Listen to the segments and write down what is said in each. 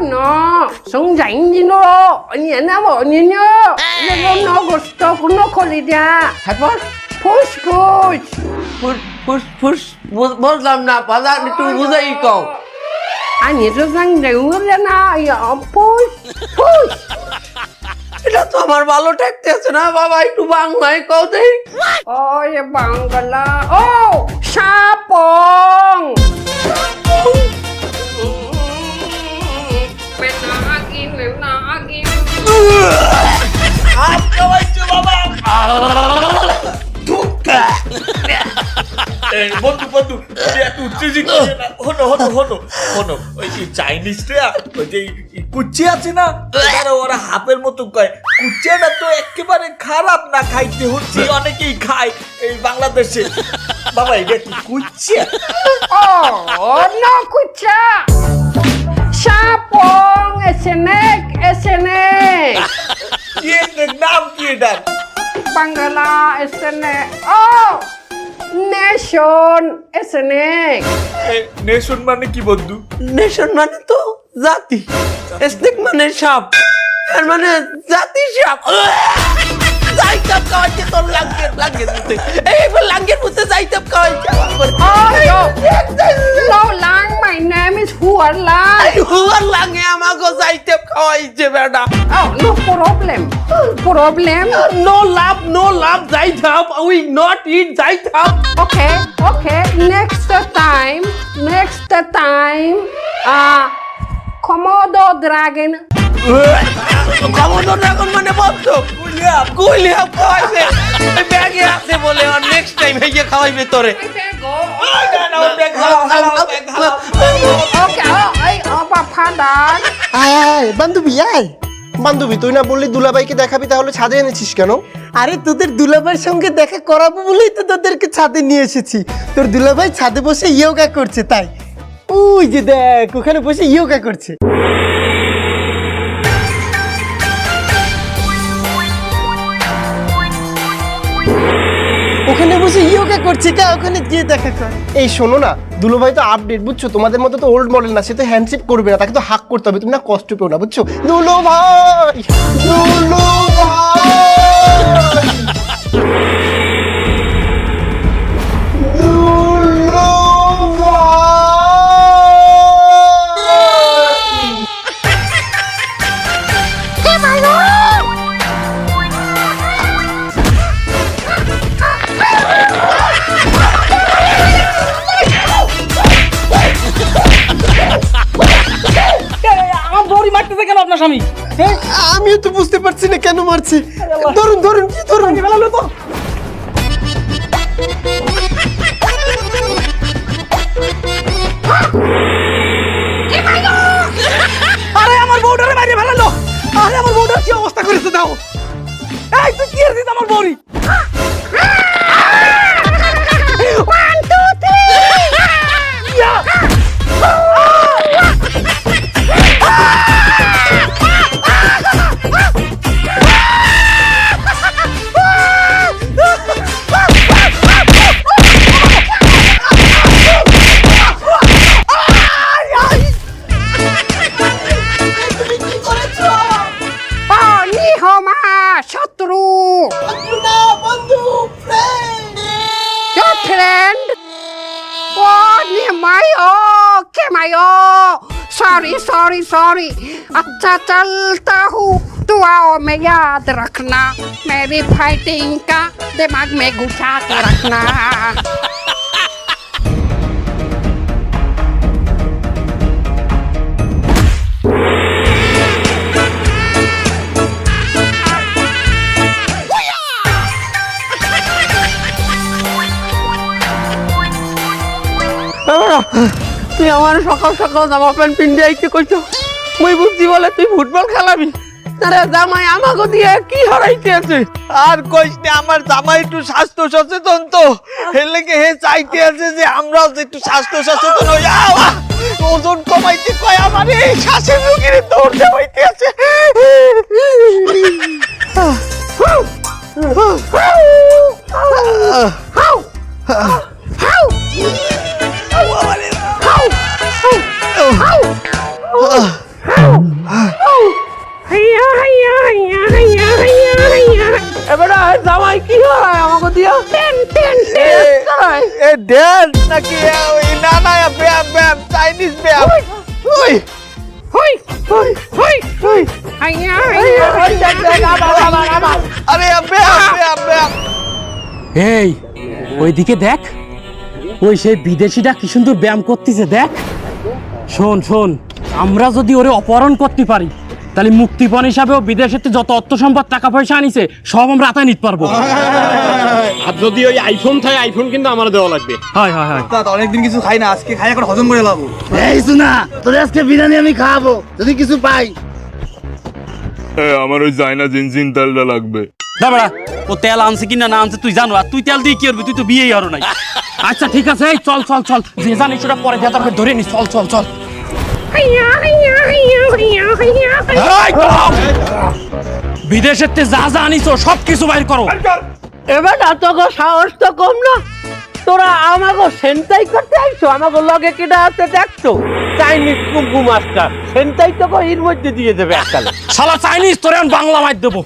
No, son rảnh nhìn nó bộ nhìn nhớ. Nó nó gusto con no colida. Tapos, push push. push ফুস ফুস ফুস বুঝ- বুঝলাম না বাজার একটু বুঝাই কও Ani to sang rừng na, ya push push. এটা তো আমার ভালো ঠেকতে আছে না বাবা একটু বাংলায় কও দেই Oh, ya bangala. Oh, এই বন্ধু বন্ধু হয়ে না। হনো হনো হনো হনো ওই যে চাইনিজরা ওই যে কুচি আছে না ওরা ওরা হাফের মতো কয় কুচিয়াটা তো একেবারে খারাপ না খাইতে হচ্ছে। অনেকেই খায় এই বাংলাদেশে। বাবা এটা কি কুচিয়া Oh, no kucha. Sapong, esenek, esenek. কি নাম কি এটা? Bangala, esenek. Oh, nation, esenek. Nation মানে কি বন্ধু নেশন মানে তো জাতি স্নেক মানে সাপ এর মানে জাতি সাপ যাইতাম খাওয়াইছে তোর লাঙ্গের লাঙ্গের মধ্যে এইবার লাঙ্গের মধ্যে যাইতাম. No, Lang, my name is Hua Lang. হুয়ার লাঙ্গে আমাকে যাইতাম খাওয়াইছে বেটা Oh, no problem. Problem? No love no love যাইতাম উই নট ইট যাইতাম Okay, okay. Next time, next time, uh, Komodo dragon. মানে বলে নেক্সট টাইম বান্ধবী আয় বান্ধবী, তুই না বললি দুলাভাইকে দেখাবি, তাহলে ছাদে এনেছিস কেন? আরে, তোদের দুলাভাইয়ের সঙ্গে দেখা করাবো বলেই তো তোদেরকে ছাদে নিয়ে এসেছি। তোর দুলাভাই ছাদে বসে ইয়োগা করছে, তাই। ওই যে দেখ, ওখানে বসে ইয়োগা করছে। বসে ইয়োগা করছে তা ওখানে গিয়ে দেখা কর। এই শোনো না, দুলোভাই তো আপডেট বুঝছ? তোমাদের মতো তো ওল্ড মডেল না, সে তো হ্যান্ডশেক করবে না, তাকে তো হাক করতে হবে, তুমি না কষ্ট পেও না, বুঝছ? দুলো ভাই হ্যাঁ আমিও তো বুঝতে পারছি না কেন মারছে। ধরুন ধরুন কি ধরুন বেলালো তো আরে আমার বউটারে বাইরে ফেলালো। আরে আমার বউটার কি অবস্থা করেছে দাও। এই তুই কি আমার বড়ি सॉरी सॉरी सॉरी अच्छा चलता हूँ तू आओ में याद रखना मेरी फाइटिंग का दिमाग में घुसा कर रखना আমার সকাল সকাল জামা প্যান্ট পিন্ডে আইতে কইছো মুই বুঝছি বলে তুই ফুটবল খেলাবি আরে জামাই আমাকে দিয়ে কি হারাইতে আছে আর কইস না আমার জামাই একটু স্বাস্থ্য সচেতন তো হেলে গে হে চাইতে আছে যে আমরাও যে একটু স্বাস্থ্য সচেতন হই! ওজন কমাইতে কয় আমার এই শ্বাসের রোগীর দৌড় দেওয়াইতে আছে আহ ড্যান্স নাকি ওইদিকে দেখ। ওই সেই বিদেশিটা কি সুন্দর ব্যায়াম করতেছে দেখ। শোন শোন আমরা যদি ওরে অপহরণ করতে পারি তাহলে মুক্তিপণ হিসাবেও বিদেশের থেকে যত অর্থ সম্পদ টাকা পয়সা আনিছে সব আমরা আতায় নিতে পারব। আর যদি ওই আইফোন থাকে আইফোন কিন্তু আমার দেওয়া লাগবে। হয় হয় হয়। তা অনেকদিন কিছু খাই না আজকে খাই এখন হজম করে লাবো। এই শোনা তোর আজকে বিরিয়ানি আমি খাওয়াবো যদি কিছু পাই। আমার ওই জাইনা জিনজিন তেলটা লাগবে। বেড়া ও তেল আনছে কিনা না আনছে তুই জানো আর তুই তেল দিয়ে কি করবি? তুই তো বিয়েই হরো নাই। আচ্ছা ঠিক আছে এই চল চল চল। যে জানিস ওটা পরে দিয়ে তারপরে ধরে নিস। চল চল চল! বিদেশের তে যা যা আনিস সব কিছু বাইর করো। এবার তোকে সাহস তো কম না। তোরা আমাকে সেন্টাই করতে আইছো? আমাকে লগে কিনা আছে দেখছ? চাইনিজ কুম্পু মাস্টার সেন্টাই তোকে এর মধ্যে দিয়ে দেবে এককালে। শালা চাইনিজ তোরে আমি বাংলা মার দেবো।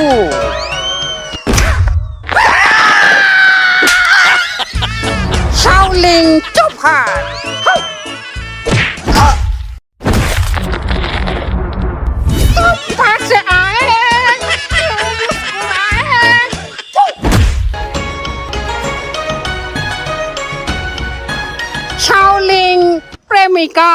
ู่ ชาวลิงจ้าผ่าน ต้องพักเสียไอ้ชาวลิงเรมิกา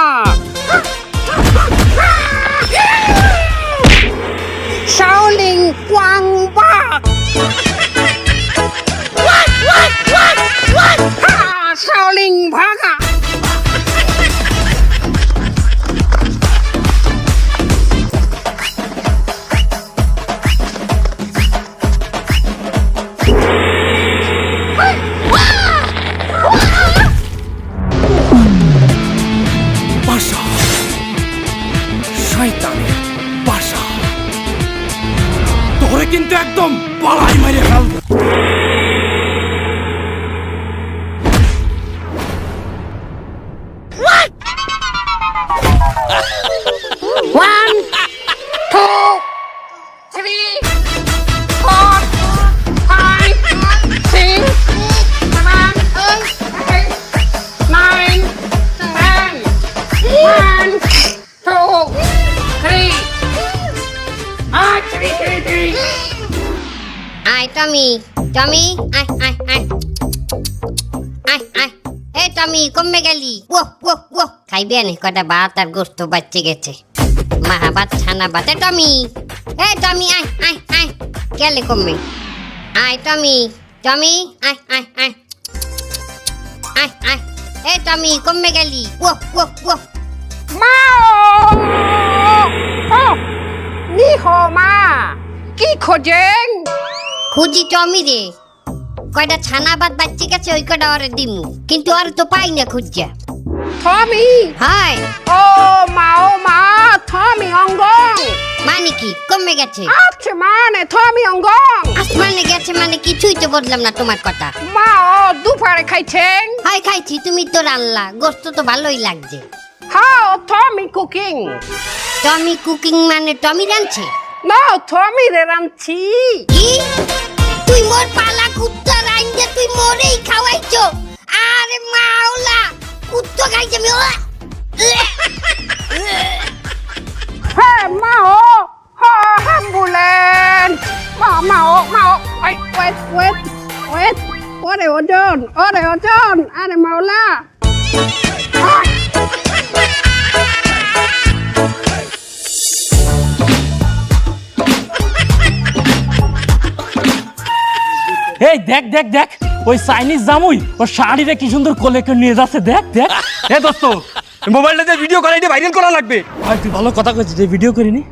光棒。喂喂喂喂，大少林婆啊！টমি আয় আয় আয় আয় আয় এ টমি কমে গেলি। ও ও ও খাইবে নে কটা ভাত আর গোস্ত বাচ্চে গেছে। মাহা ভাত ছানা এ টমি এ টমি আয় আয় আয়। গেলে কমে আয় টমি টমি আয় আয় আয়। আয় আয়। এ টমি কমে গেলি। ও ও ও Mao! Oh, ni hò ma. কি খোঁজেন? খুঁজি টমি রে। কয়টা ছানা ভাত বাচ্চে গেছে ওই কটা ওরে দিমু। কিন্তু আর তো পাই না খুঁজা। থমি হায়। ও মা ও মা থমি অঙ্গং। মানে কি? কমে গেছে। আচ্ছা মানে থমি অঙ্গং। আসমানে গেছে মানে কিছুই তো বললাম না তোমার কথা। মা ও দুপুরে খাইছেন। হাই খাইছি তুমি তো রান্না গোস্ত তো ভালোই লাগছে। How Tommy cooking. Tommy cooking মানে টমি রাঁধছে? না থমি রে রাঁধছি। কি? তুই মোর পালা কুত্তা রাইন্দে, তুই মোরেই খাওয়াইছো। আরে মাওলা, কুত্তো খাইছে আমি ওয়া! হ্যাঁ মা ও অ্যাম্বুলেন্স মা মা ও মা ও ওয়েট ওয়েট ওয়েট ওয়েট। ওরে ওজন ওরে ওজন। আরে মাওলা এই দেখ দেখ দেখ ওই চাইনিজ জামুই ও শাড়িটা কি সুন্দর কোলে নিয়ে যাচ্ছে দেখ দেখ। এ দোস্ত মোবাইলটা দিয়ে ভিডিও করাই দিয়ে ভাইরাল করা লাগবে। ভাই তুই ভালো কথা কইছিস যে ভিডিও করিনি?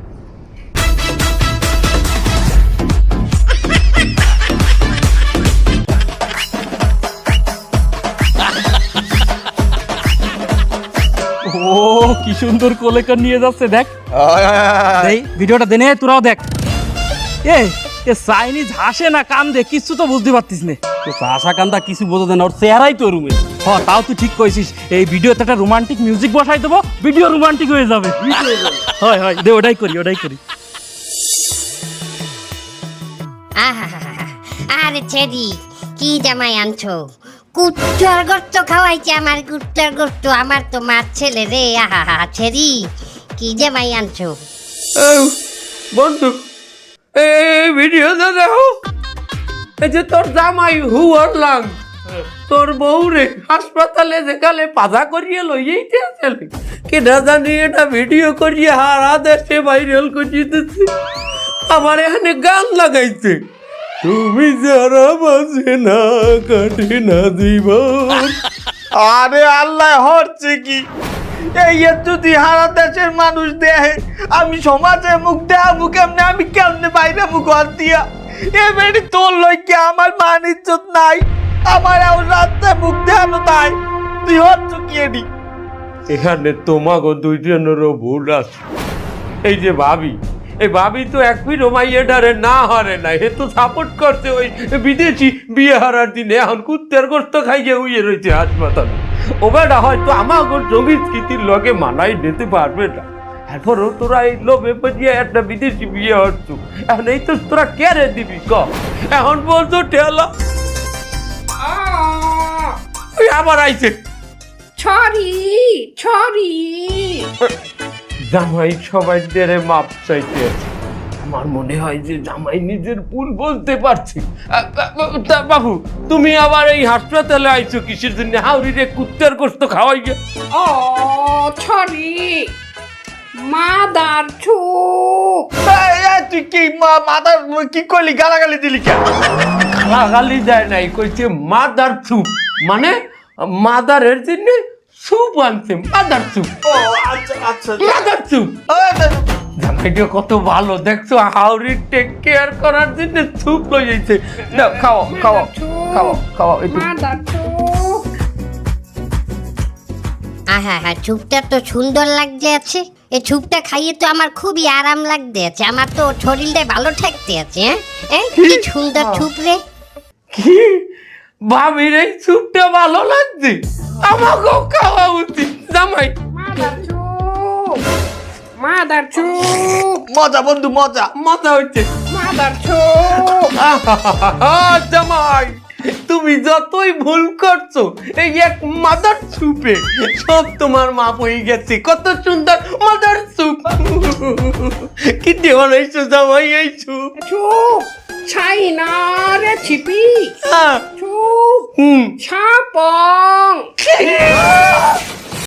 ও কি সুন্দর কোলেকার নিয়ে যাচ্ছে দেখ। এই ভিডিওটা দেনে তোরাও দেখ। এই এ চাইনিজ হাসে না দে কিছু তো বুঝতে পারতিস নে। তো হাসা কান্দা কিছু বোঝা না ওর চেহারাই তো রুমে। হ তাও তুই ঠিক কইছিস এই ভিডিওতে একটা রোমান্টিক মিউজিক বসাই দেবো ভিডিও রোমান্টিক হয়ে যাবে। হয় হয় দে ওটাই করি ওটাই করি। আরে ছেড়ি কি জামাই আনছো? কুত্তর গোস্ত খাওয়াইছে আমার কুত্তর গোস্ত আমার তো মার ছেলে রে আহা ছেড়ি কি জামাই আনছো? বন্ধু এই ভিডিওতে দেখো। এই যে তোর জামাই হুয়ার লাং, তোর বউ রে হাসপাতালে যেখানে পাজা করিয়ে লইয়েইতে আসলে কেনা জানি এটা ভিডিও করিয়ে হারা দেশে ভাইরাল করিয়ে দিচ্ছে আমার এখানে গান লাগাইছে। তুমি যারা বাজে না কাটে না জীবন। আরে আল্লাহ, হচ্ছে কি? এই যদি হারা দেশের মানুষ দেহে, আমি সমাজে মুখ দেখাবো কেমনে? আমি কেমনে বাইরে মুখ দিয়া এ বেড়ি তোর লইকে আমার মান ইজ্জত নাই? আমার এখন রাস্তায় মুখ দেখানো তাই তুই হচ্ছ কি এডি? এখানে তোমাকে দুইজনেরও ভুল আছে। এই যে ভাবি, এই ভাবি তো এক ফিট রোমাইয়াডারে না হারে না হে তো সাপোর্ট করছে ওই বিদেশি বিয়ে হারার দিনে। এখন কুত্তের গোস্ত খাইয়ে উইয়ে রয়েছে হাসপাতালে। ও হয়তো আমাকে লগে মানাই নিতে পারবে না। এরপরও তোরা এই লোভে একটা বিদেশি বিয়ে হচ্ছ। এখন এই তো তোরা কেড়ে দিবি ক? এখন বলতো ঠেলা। আবার আইছে। ছড়ি ছড়ি। জামাই সবাই দেরে মাপ চাইতে আছে। আমার মনে হয় যে জামাই নিজের ভুল বলতে পারছি। বাবু তুমি আবার এই হাসপাতালে আইছো কিসের জন্য? হাউরি রে কুত্তের গোস্ত খাওয়াই গে ও ছড়ি মাদার এই, তুই কি মা- মাথার কি করলি? গালাগালি দিলি কেন? গালি যায় নাই কইছে মাদার সুপ মানে মাদারের জন্য সুপ আনছে মাদার সুপ ও আচ্ছা আচ্ছা। মাদার এই, জামাইটা কত ভালো দেখছ? হাউরি টেক কেয়ার করার জন্য সুপ লই যাইছে। দাও খাও খাও খাও খাও একটু। আহা হা চুপটা তো সুন্দর লাগতে আছে। এই চুপটা খাইয়ে তো আমার খুবই আরাম লাগতে আছে। আমার তো শরীরটা ভালো থাকতে আছে হ্যাঁ? এই, কি? সুন্দর চুপ রে। কি? ভাবির এই স্যুপটা ভালো লাগছে? আমাকেও খাওয়া উচিত। জামাই। মাদার ছুপ মজা বন্ধু মজা। মজা হচ্ছে। মাদার ছুপ আহাহাহা, জামাই তুমি যতই ভুল করছ এই এক মাদার সুপে সব তোমার মাপ হয়ে গেছে। কত সুন্দর মাদার সুপ কি দেওয়া নাইছো জামাই এই সুপ ছুপ চাইনা রেসিপি হ্যাঁ। ছুপ হুম। ছাপং।